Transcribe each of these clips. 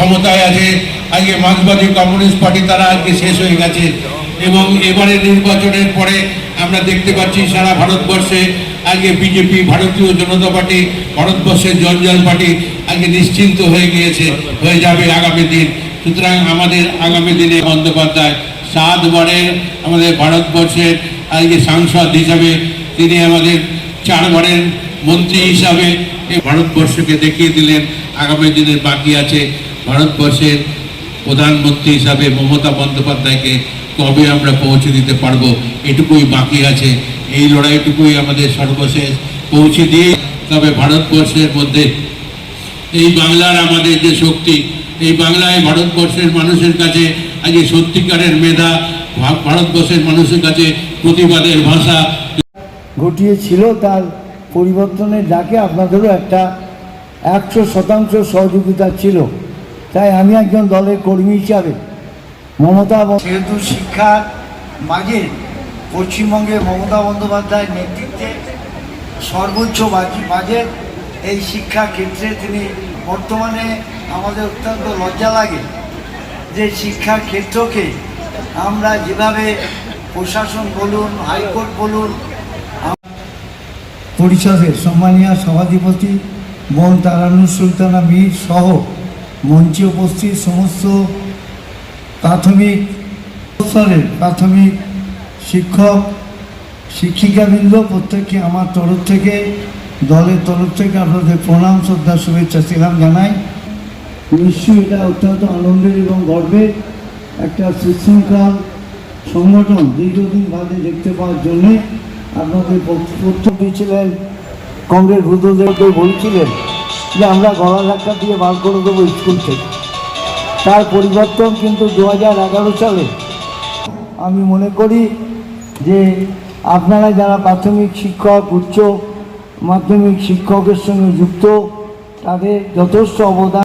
ক্ষমতায় আছে। আজকে মার্ক্সবাদী কমিউনিস্ট পার্টি তারা আজকে শেষ হয়ে গেছে। এবং এবারে নির্বাচনের পরে আমরা দেখতে পাচ্ছি সারা ভারতবর্ষে আজকে বিজেপি, ভারতীয় জনতা পার্টি, ভারতবর্ষের জঞ্জাল পার্টি আজকে নিশ্চিন্ত হয়ে গিয়েছে, হয়ে যাবে আগামী দিন। সুতরাং আমাদের আগামী দিনে বন্দ্যোপাধ্যায় সাতবারের আমাদের ভারতবর্ষের আজকে সাংসদ হিসাবে তিনি আমাদের চারবারের মন্ত্রী হিসাবে এই ভারতবর্ষকে দেখিয়ে দিলেন। আগামী দিনের বাকি আছে। ভারতবর্ষের প্রধানমন্ত্রী হিসাবে মমতা বন্দ্যোপাধ্যায়কে কবে আমরা পৌঁছে দিতে পারব এটুকুই বাকি আছে। এই লড়াইটুকুই আমাদের সর্বশেষ পৌঁছে দিয়ে তবে ভারতবর্ষের মধ্যে এই বাংলার আমাদের যে শক্তি, এই বাংলায় ভারতবর্ষের মানুষের কাছে আজকে সত্যিকারের মেধা ভারতবর্ষের মানুষের কাছে প্রতিবাদের ভাষা। ঘটিয়েছিল তার পরিবর্তনের ডাকে আপনাদেরও একটা একশো শতাংশ সহযোগিতা ছিল। তাই আমি একজন দলের কর্মী হিসাবে মমতা যেহেতু শিক্ষার মাঝে পশ্চিমবঙ্গে মমতা বন্দ্যোপাধ্যায়ের নেতৃত্বে সর্বোচ্চ বাজেট এই শিক্ষা ক্ষেত্রে তিনি বর্তমানে আমাদের অত্যন্ত লজ্জা লাগে যে শিক্ষা ক্ষেত্রকে আমরা যেভাবে প্রশাসন বলুন হাইকোর্ট বলুন পরিষদের সম্মানীয় সভাধিপতি বোন তারানুর সুলতানা মীর সহ মঞ্চে উপস্থিত সমস্ত প্রাথমিক স্তরের প্রাথমিক শিক্ষক, শিক্ষিকাবৃন্দ প্রত্যেককে আমার তরফ থেকে, দলের তরফ থেকে আপনাদের প্রণাম, শ্রদ্ধা, শুভেচ্ছা সেলাম জানাই। নিশ্চয়ই এটা অত্যন্ত আনন্দের এবং গর্বের একটা সুশৃঙ্খল সংগঠন দীর্ঘদিন বাদে দেখতে পাওয়ার জন্যে আপনাদের তথ্য দিয়েছিলেন, কংগ্রেস ভূতদেরকে বলছিলেন। যে আমরা গলা ধাক্কা দিয়ে বার করে দেবো স্কুল থেকে। তার পরিবর্তন কিন্তু দু হাজার এগারো সালে। আমি মনে করি যে আপনারা যারা প্রাথমিক শিক্ষক, উচ্চ মাধ্যমিক শিক্ষকের সঙ্গে যুক্ত, তাদের যথেষ্ট অবদান।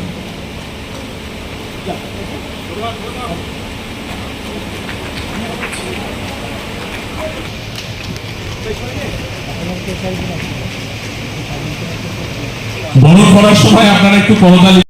বরণ করার সময় আপনারা একটু করতালি